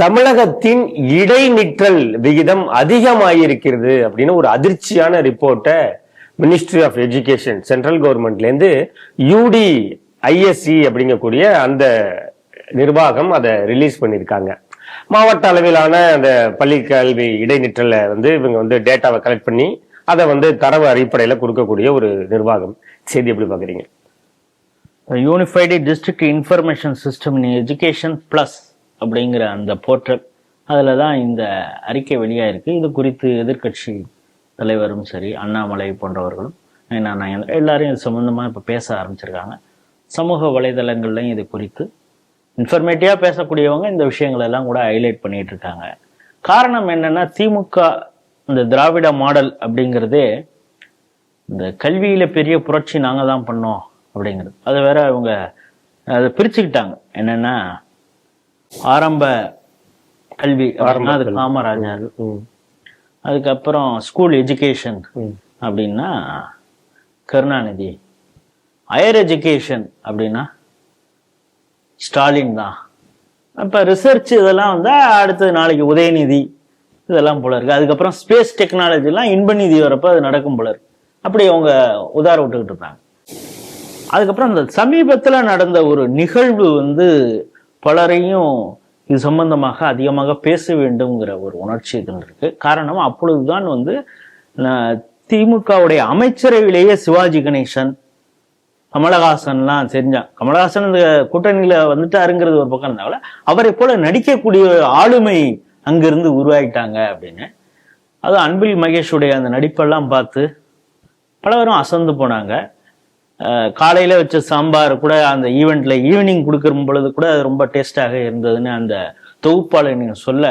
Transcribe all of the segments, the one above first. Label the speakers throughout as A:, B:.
A: தமிழகத்தின் இடைநிற்றல் விகிதம் அதிகமாயிருக்கிறது அப்படின்னு ஒரு அதிர்ச்சியான ரிப்போர்ட்டை மினிஸ்ட்ரி ஆஃப் எஜுகேஷன் சென்ட்ரல் கவர்மெண்ட்லேருந்து யூடி ஐஎஸ்சி அப்படிங்கக்கூடிய அந்த நிர்வாகம் அதை ரிலீஸ் பண்ணியிருக்காங்க. மாவட்ட அளவிலான அந்த பள்ளி கல்வி இடைநிற்றலை வந்து இவங்க வந்து டேட்டாவை கலெக்ட் பண்ணி அதை வந்து தரவு அடிப்படையில் கொடுக்கக்கூடிய ஒரு நிர்வாகம். செய்தி எப்படி பார்க்குறீங்க?
B: யூனிஃபைடு டிஸ்ட்ரிக்ட் இன்ஃபர்மேஷன் சிஸ்டம் நீ எஜுகேஷன் ப்ளஸ் அப்படிங்கிற அந்த போர்ட்டல் அதில் தான் இந்த அறிக்கை வெளியாயிருக்கு. இது குறித்து எதிர்க்கட்சி தலைவரும் சரி அண்ணாமலை போன்றவர்களும் ஐநா எல்லாரும் இது சம்மந்தமாக இப்போ பேச ஆரம்பிச்சிருக்காங்க. சமூக வலைதளங்கள்லையும் இது குறித்து இன்ஃபர்மேட்டிவாக பேசக்கூடியவங்க இந்த விஷயங்கள் எல்லாம் கூட ஹைலைட் பண்ணிட்டு இருக்காங்க. காரணம் என்னன்னா திமுக இந்த திராவிட மாடல் அப்படிங்கிறதே இந்த கல்வியில் பெரிய புரட்சி நாங்க தான் பண்ணோம் அப்படிங்கிறது. அது வேற அவங்க அதை பிரிச்சுக்கிட்டாங்க. என்னென்னா ஆரம்ப கல்வி அது காமராஜர். அதுக்கப்புறம் ஸ்கூல் எஜுகேஷன். அப்படின்னா கருணாநிதி. ஹையர் எஜுகேஷன் அப்படின்னா ஸ்டாலின் தான். அப்போ ரிசர்ச் இதெல்லாம் வந்தா அடுத்தது நாளைக்கு உதயநிதி இதெல்லாம் போல இருக்கு. அதுக்கப்புறம் ஸ்பேஸ் டெக்னாலஜிலாம் இன்பநிதி வரப்போ அது நடக்கும் போல இருக்கு. அப்படி அவங்க உதார விட்டுக்கிட்டு இருந்தாங்க அதுக்கப்புறம் அந்த சமீபத்தில் நடந்த ஒரு நிகழ்வு வந்து பலரையும் இது சம்பந்தமாக அதிகமாக பேச வேண்டும்ங்கிற ஒரு உணர்ச்சி இதில் இருக்கு. காரணம் அப்பொழுதுதான் வந்து திமுகவுடைய அமைச்சரவையிலேயே சிவாஜி கணேசன் கமலஹாசன்லாம் தெரிஞ்சான் கமலஹாசன் இந்த கூட்டணியில வந்துட்டாருங்கிறது ஒரு பக்கம் இருந்தாங்கள அவரை போல நடிக்கக்கூடிய ஆளுமை அங்கிருந்து உருவாயிட்டாங்க அப்படின்னு. அதுவும் அன்பில் மகேஷுடைய அந்த நடிப்பெல்லாம் பார்த்து பலவரும் அசந்து போனாங்க. காலையில் வச்ச சாம்பார் கூட அந்த ஈவெண்ட்ல ஈவினிங் கொடுக்குற பொழுது கூட அது ரொம்ப டேஸ்டாக இருந்ததுன்னு அந்த தொகுப்பாளர் நீங்கள் சொல்ல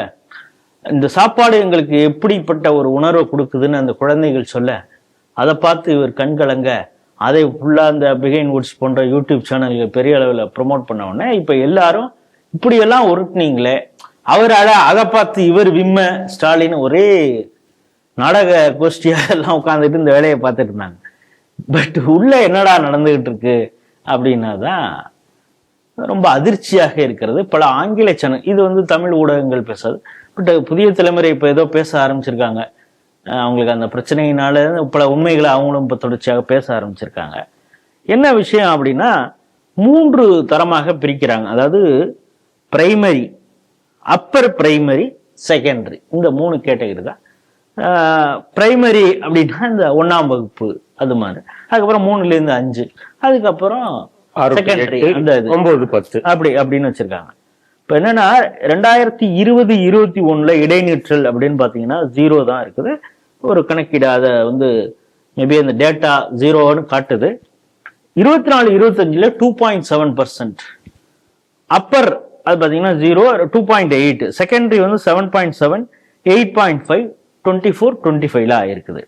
B: இந்த சாப்பாடு எங்களுக்கு எப்படிப்பட்ட ஒரு உணர்வை கொடுக்குதுன்னு அந்த குழந்தைகள் சொல்ல அதை பார்த்து இவர் கண்கலங்க அதை ஃபுல்லாக அந்த பிகைன் வுட்ஸ் போன்ற யூடியூப் சேனல்கள் பெரிய அளவில் ப்ரொமோட் பண்ண உடனே இப்போ எல்லாரும் இப்படியெல்லாம் உருட்டுனீங்களே அவர் அழ அதை பார்த்து இவர் விம்ம ஸ்டாலின் ஒரே நாடக கோஷ்டியாக எல்லாம் உட்காந்துட்டு இந்த வேலையை பார்த்துட்டு இருந்தாங்க. பட் உள்ள என்னடா நடந்துகிட்டு இருக்கு அப்படின்னா தான் ரொம்ப அதிர்ச்சியாக இருக்கிறது. பல ஆங்கில சேனல் இது வந்து தமிழ் ஊடகங்கள் பேசாது. பட் புதிய தலைமுறை இப்போ ஏதோ பேச ஆரம்பிச்சிருக்காங்க. அவங்களுக்கு அந்த பிரச்சனையினால பல உண்மைகளை அவங்களும் இப்போ தொடர்ச்சியாக பேச ஆரம்பிச்சிருக்காங்க. என்ன விஷயம் அப்படின்னா மூன்று தரமாக பிரிக்கிறாங்க. அதாவது பிரைமரி அப்பர் பிரைமரி செகண்டரி இந்த மூணு கேட்டகரி தான். பிரைமரி அப்படின்னா இந்த ஒன்றாம் வகுப்பு. அது மாதிரி. அதுக்கப்புறம் மூணுல இருந்து அஞ்சு. அதுக்கப்புறம் செகண்டரி அந்த இது.
A: ஒன்பது பத்து.
B: அப்படி அப்படின்னு வச்சிருக்காங்க. இப்போ என்னன்னா ரெண்டாயிரத்தி இருபது இருபத்தி ஒண்ணுல இடைநிற்றல் அப்படின்னு பாத்தீங்கன்னா ஜீரோ தான் இருக்குது. ஒரு கணக்கீடு அதை வந்து மேபி அந்த டேட்டா ஜீரோன்னு காட்டுது. இருபத்தி நாலு இருபத்தஞ்சுல two point seven percent upper அது பார்த்தீங்கன்னா zero two point eight secondary வந்து seven point seven eight point five twenty four twenty ஃபைவ்ல ஆயிருக்குது.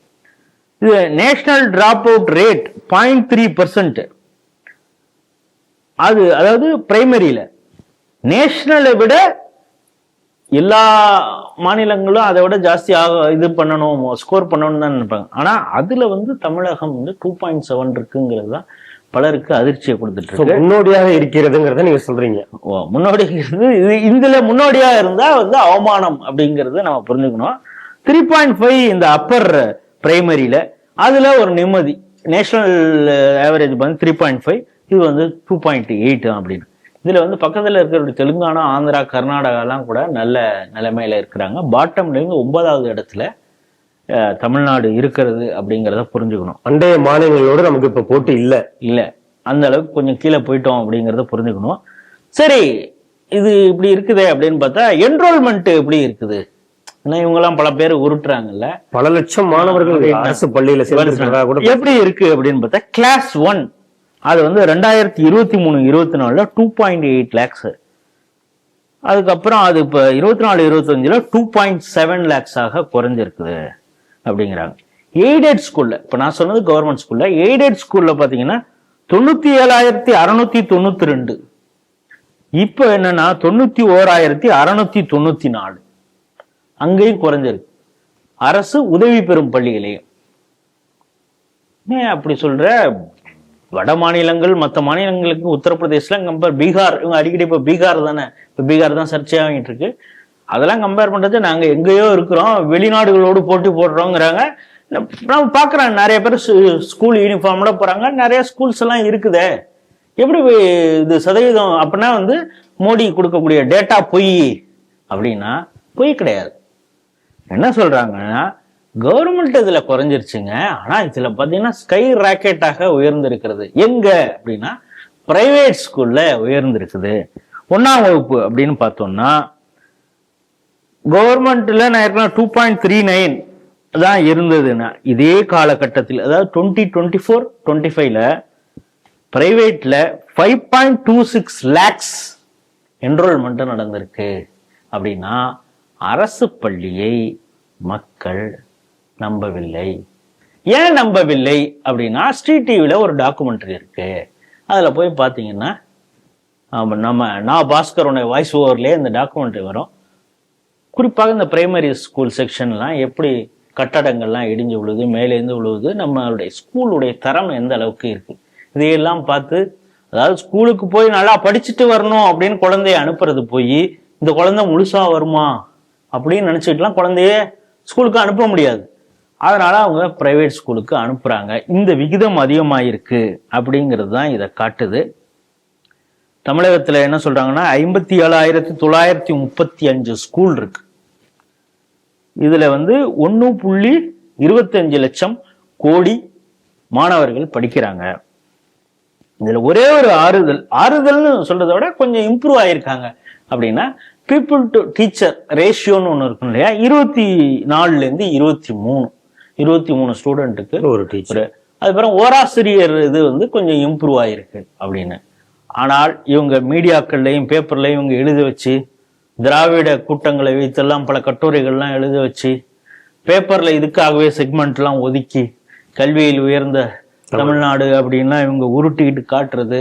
B: National dropout rate point three percent அது அதாவது பிரைமரியில நேஷனலை விட எல்லா மாநிலங்களும் அதை விட ஜாஸ்தி ஆக இது பண்ணணும் ஸ்கோர் பண்ணணும்னு தான் நினைப்பாங்க. ஆனா அதுல வந்து தமிழகம் வந்து டூ பாயிண்ட் செவன் இருக்குங்கிறது தான் பலருக்கு அதிர்ச்சியை கொடுத்துட்டு இருக்கு.
A: முன்னோடியாக இருக்கிறதுங்கிறத நீங்க சொல்றீங்க.
B: ஓ, முன்னோடி இது இதுல முன்னோடியா இருந்தா வந்து அவமானம் அப்படிங்கறத நம்ம புரிஞ்சுக்கணும். த்ரீ பாயிண்ட் ஃபைவ் இந்த அப்பர் பிரைமரியில அதுல ஒரு நிம்மதி. நேஷனல் ஆவரேஜ் வந்து த்ரீ பாயிண்ட் ஃபைவ் இது வந்து டூ பாயிண்ட் எயிட் அப்படின்னு. இதுல வந்து பக்கத்துல இருக்கிற தெலுங்கானா ஆந்திரா கர்நாடகாலாம் கூட நல்ல நிலைமையில இருக்கிறாங்க. பாட்டம்ல இருந்து ஒன்பதாவது இடத்துல தமிழ்நாடு இருக்கிறது அப்படிங்கிறத புரிஞ்சுக்கணும்.
A: அண்டைய மாநிலங்களோடு நமக்கு இப்ப போட்டி இல்ல.
B: இல்லை. அந்த அளவுக்கு கொஞ்சம் கீழே போயிட்டோம் அப்படிங்கிறத புரிஞ்சுக்கணும். சரி இது இப்படி இருக்குதே அப்படின்னு பார்த்தா என்ரோல்மெண்ட் எப்படி இருக்குது? ஏன்னா இவங்கெல்லாம் பல பேர் உருட்டுறாங்கல்ல.
A: பல லட்சம் மாணவர்கள் அரசு பள்ளியில சேர்ந்திருக்கிறதா கூட
B: எப்படி இருக்கு அப்படின்னு பார்த்தா கிளாஸ் ஒன் அது வந்து ரெண்டாயிரத்தி இருபத்தி மூணு இருபத்தி நாலுல டூ பாயிண்ட் எயிட் லேக்ஸ் அதுக்கப்புறம் அது இப்போ இருபத்தி நாலு இருபத்தஞ்சுல டூ பாயிண்ட் செவன் லேக்ஸாக குறைஞ்சிருக்குது அப்படிங்கிறாங்க. எய்டட் ஸ்கூல்ல இப்போ நான் சொன்னது கவர்மெண்ட் ஸ்கூல்ல எய்டட் ஸ்கூல்ல பார்த்தீங்கன்னா தொண்ணூத்தி ஏழாயிரத்தி அறுநூத்தி தொண்ணூத்தி ரெண்டு. இப்போ என்னன்னா தொண்ணூத்தி ஓராயிரத்தி அறுநூத்தி தொண்ணூத்தி நாலு. அங்கேயும் குறைஞ்சிருக்கு. அரசு உதவி பெறும் பள்ளிகளையும். ஏன் அப்படி சொல்ற? வட மாநிலங்கள் மற்ற மாநிலங்களுக்கு உத்தரப்பிரதேசில் கம்பேர் பீகார் இவங்க அடிக்கடி இப்போ பீகார் தானே? இப்போ பீகார் தான் சர்ச்சையாகிட்டு இருக்கு அதெல்லாம் கம்பேர் பண்றது நாங்க எங்கேயோ இருக்கிறோம் வெளிநாடுகளோடு போட்டி போடுறோங்கிறாங்க. நான் பார்க்குறேன் நிறைய பேர் ஸ்கூல் யூனிஃபார்ம்ல போகிறாங்க நிறைய ஸ்கூல்ஸ் எல்லாம் இருக்குதே. எப்படி இது சதவீதம் அப்படின்னா வந்து மோடி கொடுக்கக்கூடிய டேட்டா பொய் அப்படின்னா பொய் கிடையாது. என்ன சொல்கிறாங்கன்னா கவர்மெண்ட் இதில் குறைஞ்சிருச்சுங்க. ஆனால் இதில் பார்த்தீங்கன்னா ஸ்கை ராக்கெட்டாக உயர்ந்திருக்கிறது. எங்கே அப்படின்னா பிரைவேட் ஸ்கூல்ல உயர்ந்திருக்குது. ஒன்றாம் வகுப்பு அப்படின்னு பார்த்தோம்னா கவர்மெண்ட்டில் நான் ஏற்கனவே டூ பாயிண்ட் த்ரீ நைன் தான் இருந்ததுன்னா இதே காலகட்டத்தில் அதாவது டுவெண்ட்டி டுவெண்ட்டி ஃபோர் டுவெண்ட்டி ஃபைவ்ல பிரைவேட்ல five point two six lakhs enrolment நடந்திருக்கு. அப்படின்னா அரசு பள்ளியை மக்கள் நம்பவில்லை. ஏன் நம்பவில்லை அப்படின்னா ஸ்ட்ரீட் டிவியில் ஒரு டாக்குமெண்ட்ரி இருக்கு. அதில் போய் பார்த்தீங்கன்னா நம்ம நான் பாஸ்கரோட வாய்ஸ் ஓவர்லேயே இந்த டாக்குமெண்ட்ரி வரும். குறிப்பாக இந்த பிரைமரி ஸ்கூல் செக்ஷன்லாம் எப்படி கட்டடங்கள்லாம் இடிஞ்சு விழுது மேலேருந்து விழுவுது நம்மளுடைய ஸ்கூலுடைய தரம் எந்த அளவுக்கு இருக்குது இதையெல்லாம் பார்த்து அதாவது ஸ்கூலுக்கு போய் நல்லா படிச்சுட்டு வரணும் அப்படின்னு குழந்தைய அனுப்புறது போய் இந்த குழந்தை முழுசா வருமா? அப்படின்னு நினைச்சுட்டுலாம் குழந்தைய ஸ்கூலுக்கு அனுப்ப முடியாது. அதனால அவங்க பிரைவேட் ஸ்கூலுக்கு அனுப்புறாங்க. இந்த விகிதம் அதிகமாயிருக்கு அப்படிங்கிறது தான் இதை காட்டுது. தமிழகத்துல என்ன சொல்றாங்கன்னா ஐம்பத்தி ஏழாயிரத்தி தொள்ளாயிரத்தி முப்பத்தி அஞ்சு ஸ்கூல் இருக்கு. இதுல வந்து ஒன்று புள்ளி இருபத்தஞ்சு லட்சம் கோடி மாணவர்கள் படிக்கிறாங்க. இதுல ஒரே ஒரு ஆறுதல் ஆறுதல்னு சொல்றதை விட கொஞ்சம் இம்ப்ரூவ் ஆயிருக்காங்க அப்படின்னா பீப்புள் டு டீச்சர் ரேஷியோன்னு ஒன்று இருக்கும் இல்லையா? இருபத்தி நாலுல இருந்து இருபத்தி மூணு இருபத்தி மூணு ஸ்டூடெண்ட்டுக்கு
A: ஒரு டீச்சர்
B: அதுக்கப்புறம் ஓராசிரியர் இது வந்து கொஞ்சம் இம்ப்ரூவ் ஆயிருக்கு அப்படின்னு. ஆனால் இவங்க மீடியாக்கள்லையும் பேப்பர்லையும் இவங்க எழுத வச்சு திராவிட கூட்டங்களை வைத்தெல்லாம் பல கட்டுரைகள்லாம் எழுத வச்சு பேப்பர்ல இதுக்காகவே செக்மெண்ட்லாம் ஒதுக்கி கல்வியில் உயர்ந்த தமிழ்நாடு அப்படின்னா இவங்க உருட்டிக்கிட்டு காட்டுறது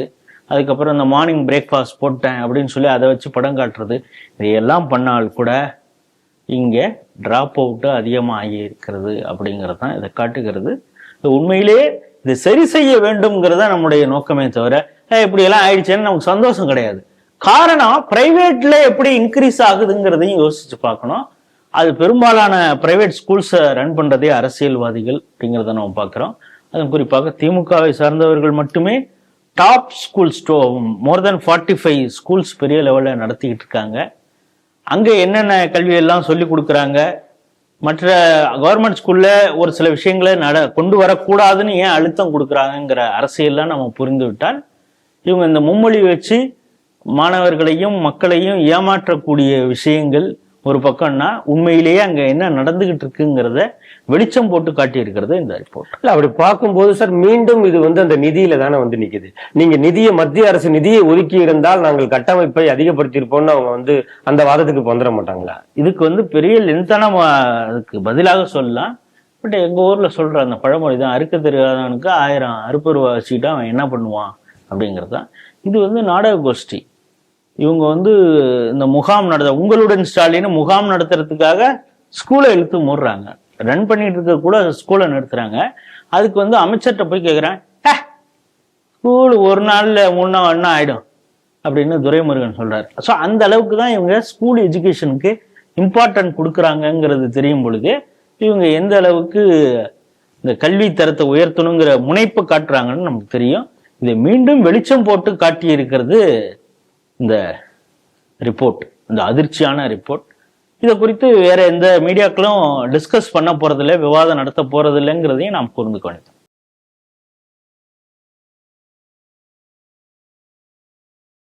B: அதுக்கப்புறம் இந்த மார்னிங் பிரேக்ஃபாஸ்ட் போட்டேன் அப்படின்னு சொல்லி அதை வச்சு படம் காட்டுறது. இதையெல்லாம் பண்ணால் கூட இங்கே ட்ராப் அவுட்டு அதிகமாக ஆகியிருக்கிறது அப்படிங்கிறது தான் இதை காட்டுகிறது. இது உண்மையிலேயே இது சரி செய்ய வேண்டும்ங்கிறத நம்முடைய நோக்கமே தவிர இப்படியெல்லாம் ஆயிடுச்சுன்னு ஆயிடுச்சேன்னு நமக்கு சந்தோஷம் கிடையாது. காரணம் பிரைவேட்ல எப்படி இன்க்ரீஸ் ஆகுதுங்கிறதையும் யோசிச்சு பார்க்கணும். அது பெரும்பாலான பிரைவேட் ஸ்கூல்ஸை ரன் பண்ணுறதே அரசியல்வாதிகள் அப்படிங்கிறத நம்ம பார்க்குறோம். அதுவும் குறிப்பாக திமுகவை சார்ந்தவர்கள் மட்டுமே top school ஸ்டோ more than forty five schools பெரிய லெவலில் நடத்திக்கிட்டு இருக்காங்க. அங்கே என்னென்ன கல்வி எல்லாம் சொல்லி கொடுக்குறாங்க? மற்ற கவர்மெண்ட் ஸ்கூலில் ஒரு சில விஷயங்களை நட கொண்டு வரக்கூடாதுன்னு ஏன் அழுத்தம் கொடுக்குறாங்கங்கிற அரசியல்லாம் நம்ம புரிந்துவிட்டால் இவங்க இந்த மும்மொழி வச்சு மாணவர்களையும் மக்களையும் ஏமாற்றக்கூடிய விஷயங்கள் ஒரு பக்கம்னா உண்மையிலேயே அங்க என்ன நடந்துகிட்டு இருக்குங்கிறத வெளிச்சம் போட்டு காட்டியிருக்கிறது இந்த ரிப்போர்ட்
A: இல்ல அப்படி பார்க்கும்போது சார் மீண்டும் இது வந்து அந்த நிதியில தானே வந்து நிக்குது. நீங்க நிதியை மத்திய அரசு நிதியை ஒதுக்கி இருந்தால் நாங்கள் கட்டமைப்பை அதிகப்படுத்தியிருப்போம்னு அவங்க வந்து அந்த வாதத்துக்கு வந்துட மாட்டாங்களா?
B: இதுக்கு வந்து பெரிய லென்த்தான அதுக்கு பதிலாக சொல்லலாம். பட் எங்க ஊர்ல சொல்ற அந்த பழமொழி தான் அறுக்க தெரியாதவனுக்கு ஆயிரம் அறுப்பருவா வச்சுக்கிட்டு அவன் என்ன பண்ணுவான் அப்படிங்கிறது தான். இது வந்து நாடக கோஷ்டி இவங்க வந்து இந்த முகாம் நடத்த உங்களுடன் ஸ்டாலின் முகாம் நடத்துறதுக்காக ஸ்கூலை இழுத்து மூடுறாங்க. ரன் பண்ணிட்டு இருக்க கூட ஸ்கூலை நிறுத்துறாங்க. அதுக்கு வந்து அமைச்சர்கிட்ட போய் கேட்குறேன் ஸ்கூல் ஒரு நாளில் மூணு நாள் ஒன்றா ஆயிடும் அப்படின்னு துரைமுருகன் சொல்றாரு. ஸோ அந்த அளவுக்கு தான் இவங்க ஸ்கூல் எஜுகேஷனுக்கு இம்பார்ட்டன்ட் கொடுக்குறாங்கங்கிறது தெரியும் பொழுது இவங்க எந்த அளவுக்கு இந்த கல்வி தரத்தை உயர்த்தணுங்கிற முனைப்பு காட்டுறாங்கன்னு நமக்கு தெரியும். இதை மீண்டும் வெளிச்சம் போட்டு காட்டியிருக்கிறது இந்த ரிப்போர்ட் இந்த அதிர்ச்சியான ரிப்போர்ட் இதை குறித்து வேற எந்த மீடியாக்களும் டிஸ்கஸ் பண்ண போறதில்லை விவாதம் நடத்த போறதில்லைங்கிறதையும் நாம் புரிந்து கொண்டோம்